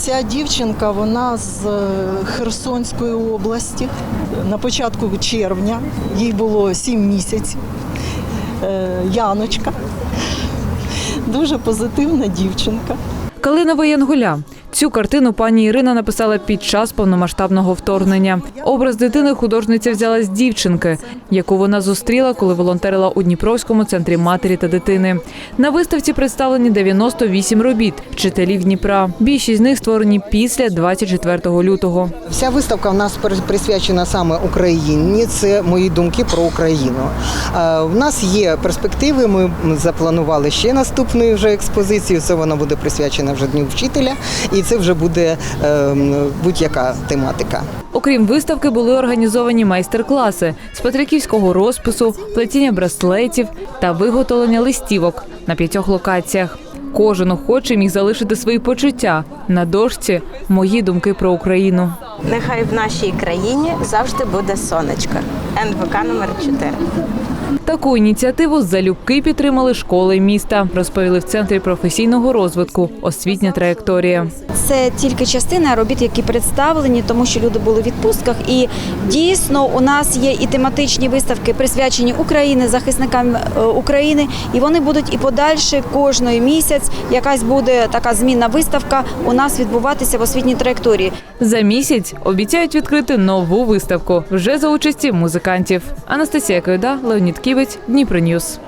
Ця дівчинка вона з е, Херсонської області. На початку червня їй було 7 місяців. Е, Яночка. Дуже позитивна дівчинка. Калина Янголя. Цю картину пані Ірина написала під час повномасштабного вторгнення. Образ дитини художниця взяла з дівчинки, яку вона зустріла, коли волонтерила у Дніпровському центрі матері та дитини. На виставці представлені 98 робіт вчителів Дніпра. Більшість з них створені після 24 лютого. Вся виставка в нас присвячена саме Україні. Це мої думки про Україну. Е, В нас є перспективи. Ми запланували ще наступну вже експозицію. Це вона буде присвячена вже Дню вчителя, і це вже буде ем, будь-яка тематика. Окрім виставки, були організовані майстер-класи з патриківського розпису, плетіння браслетів та виготовлення листівок на п'ятьох локаціях. Кожен охочий міг залишити свої почуття на дошці Мої думки про Україну. Нехай в нашій країні завжди буде сонечко. НВК номер 4. Таку ініціативу залюбки підтримали школи міста, розповіли в центрі професійного розвитку Освітня траєкторія. Це тільки частина робіт, які представлені, тому що люди були в відпустках. І дійсно у нас є і тематичні виставки, присвячені Україні, захисникам е, України. І вони будуть і подальше кожної місяць. Якась буде така змінна виставка у нас відбуватися в освітній траєкторії. За місяць обіцяють відкрити нову виставку вже за участі музикантів. Анастасія Койда, Леонід Ківець, Дніпро Ньюс.